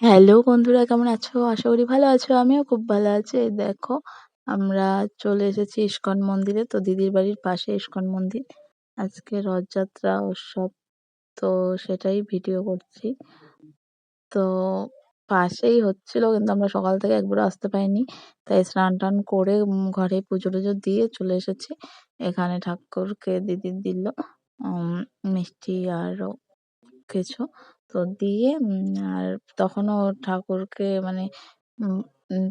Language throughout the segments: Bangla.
হ্যালো বন্ধুরা, কেমন আছো? আশা করি ভালো আছো। আমিও খুব ভালো আছি। দেখো, আমরা চলে এসেছি ইস্কন মন্দিরে। তো দিদির বাড়ির পাশে ইস্কন মন্দির। আজকে রথযাত্রা, উৎসব, তো সেটাই ভিডিও করছি। তো পাশেই হচ্ছিল, কিন্তু আমরা সকাল থেকে একবারও আসতে পারিনি। তাই স্নান টান করে ঘরে পুজো টুজো দিয়ে চলে এসেছি। এখানে ঠাকুরকে দিদি দিল মিষ্টি আরও কিছু। তো দিয়ে আর তখনও ঠাকুরকে মানে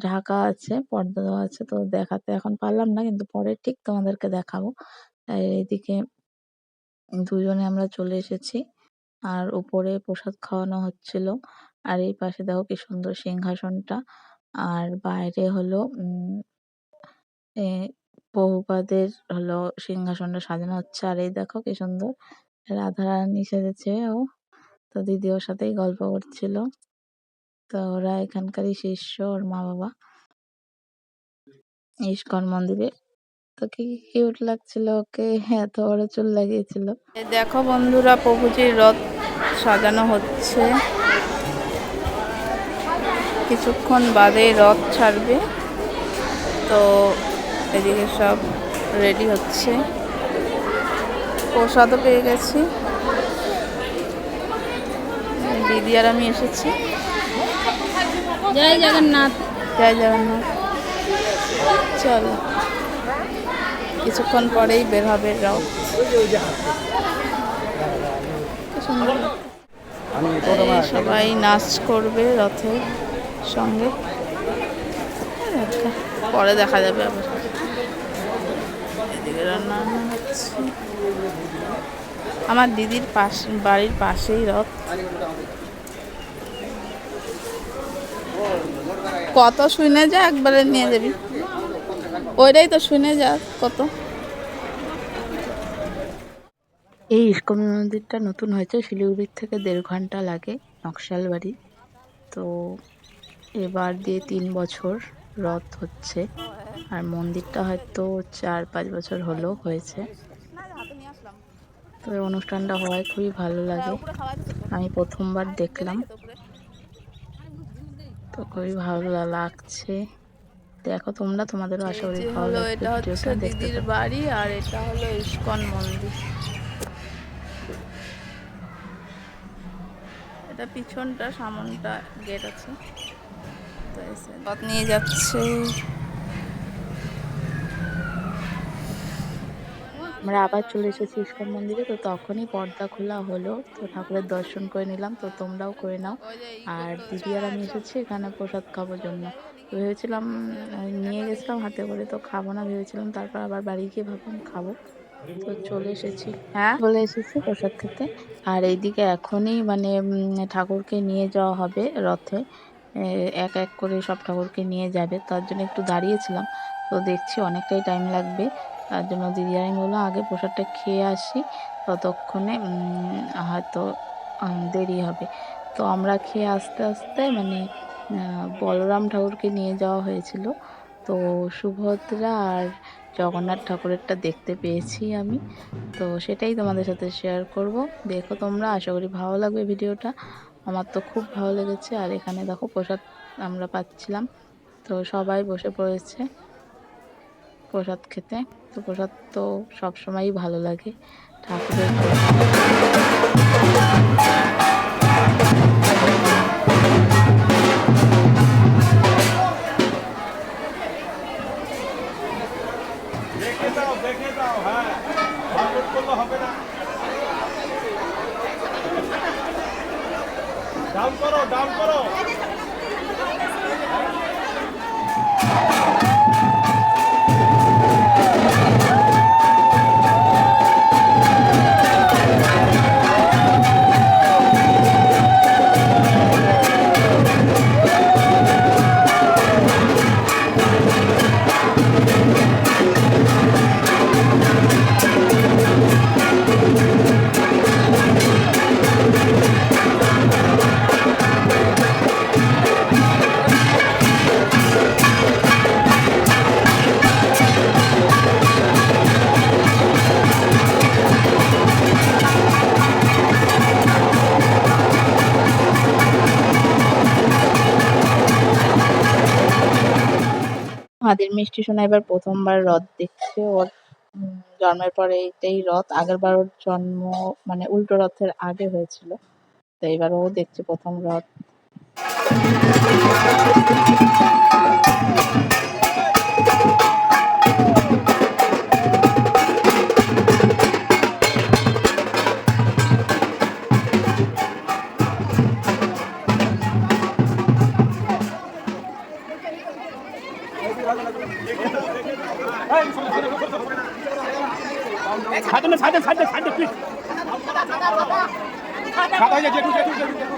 ঢাকা আছে, পর্দা দেওয়া আছে। তো দেখাতে এখন পারলাম না কিন্তু পরে ঠিক তোমাদেরকে দেখাবো। আর এদিকে দুজনে আমরা চলে এসেছি। আর উপরে প্রসাদ খাওয়ানো হচ্ছিল। আর এই পাশে দেখো কি সুন্দর সিংহাসনটা। আর বাইরে হলো বহুপাদের হলো সিংহাসনটা সাজানো হচ্ছে। আর এই দেখো কি সুন্দর রাধারানী সেজেছে ও। তো দিদি ওর সাথেই গল্প করছিল। তো ওরা এখানকারই শিষ্য, ওর মা-বাবা। ইস্কন মন্দিরে। তো কি কিউট লাগছিল ওকে, এত বড় চুল লাগিয়েছিল। দেখো বন্ধুরা, প্রভুজির রথ সাজানো হচ্ছে। কিছুক্ষণ বাদে রথ ছাড়বে। তো এদিকে সব রেডি হচ্ছে। প্রসাদও পেয়ে গেছি। দিদি আর আমি এসেছি। জয় জগন্নাথ। জয় জগন্নাথ। চলো। কিছুক্ষণ পরেই বের হবে রথ সবাই নাচ করবে রথের সঙ্গে। পরে দেখা যাবে আবার। এদিকে রান্না হচ্ছে। আমার দিদির পাশ, বাড়ির পাশেই রথ। কত শুনে যা, একবারে নিয়ে যাবি। ওইটাই তো শুনে যা, কত। এই ইস্কন মন্দিরটা নতুন হয়েছে, শিলিগুড়ির থেকে দেড় ঘণ্টা লাগে, নকশাল বাড়ি। তো এবার দিয়ে তিন বছর রথ হচ্ছে, আর মন্দিরটা হয়তো চার পাঁচ বছর হলো হয়েছে। তো এই অনুষ্ঠানটা হওয়ায় খুবই ভালো লাগে। আমি প্রথমবার দেখলাম। তো খুবই ভালো লাগছে। দেখো তোমরা তোমাদেরও আশা করি ভালো লাগবে এটা হচ্ছে দিদির বাড়ি আর এটা হলো ইস্কন মন্দির। এটা পিছনটা সামনটা গেট আছে। নিয়ে যাচ্ছে। আমরা আবার চলে এসেছি ইস্কন মন্দিরে তো তখনই পর্দা খোলা হলো। তো ঠাকুরের দর্শন করে নিলাম তো তোমরাও করে নাও। আর দিদি আর আমি এসেছি এখানে প্রসাদ খাবার জন্য। ভেবেছিলাম নিয়ে গেছিলাম হাতে করে তো খাব না ভেবেছিলাম তারপর আবার বাড়ি গিয়ে ভাবলাম খাব। তো চলে এসেছি। হ্যাঁ? চলে এসেছি প্রসাদ খেতে। আর এইদিকে এখনই মানে ঠাকুরকে নিয়ে যাওয়া হবে রথে। এক এক করে সব ঠাকুরকে নিয়ে যাবে তার জন্য একটু দাঁড়িয়েছিলাম। তো দেখছি অনেকটাই টাইম লাগবে। তার জন্য দিদি আমি বললাম আগে প্রসাদটা খেয়ে আসি। ততক্ষণে হয়তো দেরি হবে। তো আমরা খেয়ে আস্তে আস্তে মানে বলরাম ঠাকুরকে নিয়ে যাওয়া হয়েছিল। তো সুভদ্রা আর জগন্নাথ ঠাকুরেরটা দেখতে পেয়েছি আমি। তো সেটাই তোমাদের সাথে শেয়ার করব। দেখো তোমরা, আশা করি ভালো লাগবে ভিডিওটা। আমার তো খুব ভালো লেগেছে। আর এখানে দেখো প্রসাদ আমরা পাচ্ছিলাম। তো সবাই বসে পড়েছে প্রসাদ খেতে। প্রসাদ তো সবসময়ই ভালো লাগে। ঠাকুরের ডাউন করো ডাউন করো। মাদের মিষ্টি শোনা, এবার প্রথমবার রথ দেখছে ওর। জন্মের পরে এইটাই রথ। আগের বার ওর জন্ম মানে উল্টো রথের আগে হয়েছিল। তো এবার ও দেখছে প্রথম রথ। 4점은 4점 4점 4점 끝 가다야 제구 제구 제구 제구